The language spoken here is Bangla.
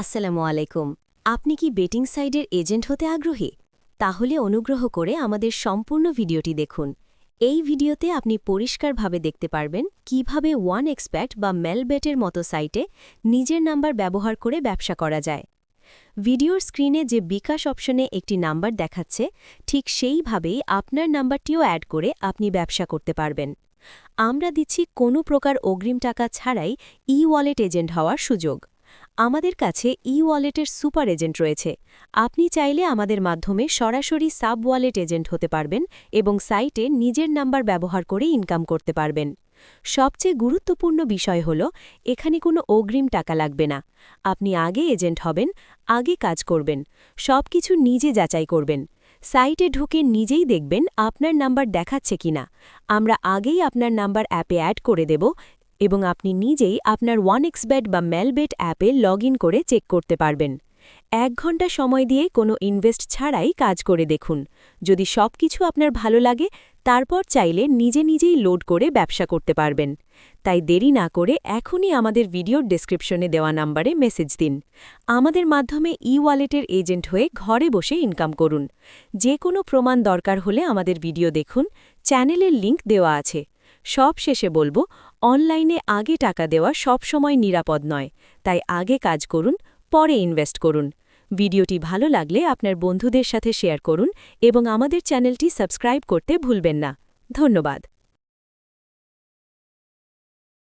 আসসালামু আলাইকুম। আপনি কি বেটিং সাইডের এজেন্ট হতে আগ্রহী? তাহলে অনুগ্রহ করে আমাদের সম্পূর্ণ ভিডিওটি দেখুন। এই ভিডিওতে আপনি পরিষ্কারভাবে দেখতে পারবেন কীভাবে ওয়ান এক্সপ্যাক্ট বা মেলবেটের মতো সাইটে নিজের নাম্বার ব্যবহার করে ব্যবসা করা যায়। ভিডিওর স্ক্রিনে যে বিকাশ অপশনে একটি নাম্বার দেখাচ্ছে, ঠিক সেইভাবেই আপনার নাম্বারটিও অ্যাড করে আপনি ব্যবসা করতে পারবেন। আমরা দিচ্ছি কোনো প্রকার অগ্রিম টাকা ছাড়াই ই ওয়ালেট এজেন্ট হওয়ার সুযোগ। আমাদের কাছে ই ওয়ালেটের সুপার এজেন্ট রয়েছে। আপনি চাইলে আমাদের মাধ্যমে সরাসরি সাব ওয়ালেট এজেন্ট হতে পারবেন এবং সাইটে নিজের নাম্বার ব্যবহার করে ইনকাম করতে পারবেন। সবচেয়ে গুরুত্বপূর্ণ বিষয় হল, এখানে কোনো অগ্রিম টাকা লাগবে না। আপনি আগে এজেন্ট হবেন, আগে কাজ করবেন সব কিছু নিজে যাচাই করবেন। সাইটে ঢুকে নিজেই দেখবেন আপনার নাম্বার দেখাচ্ছে কিনা। আমরা আগেই আপনার নাম্বার অ্যাপে অ্যাড করে দেব এবং আপনি নিজেই আপনার ওয়ান এক্সবেট বা মেলবেট অ্যাপে লগ করে চেক করতে পারবেন। এক ঘণ্টা সময় দিয়ে কোনো ইনভেস্ট ছাড়াই কাজ করে দেখুন। যদি সব কিছু আপনার ভালো লাগে, তারপর চাইলে নিজে নিজেই লোড করে ব্যবসা করতে পারবেন। তাই দেরি না করে এখনই আমাদের ভিডিওর ডেসক্রিপশনে দেওয়া নাম্বারে মেসেজ দিন। আমাদের মাধ্যমে ই ওয়ালেটের এজেন্ট হয়ে ঘরে বসে ইনকাম করুন। যে কোনো প্রমাণ দরকার হলে আমাদের ভিডিও দেখুন। চ্যানেলের লিংক দেওয়া আছে। সব শেষে বলব, অনলাইনে আগে টাকা দেওয়া সবসময় নিরাপদ নয়, তাই আগে কাজ করুন, পরে ইনভেস্ট করুন। ভিডিওটি ভালো লাগলে আপনার বন্ধুদের সাথে শেয়ার করুন এবং আমাদের চ্যানেলটি সাবস্ক্রাইব করতে ভুলবেন না। ধন্যবাদ।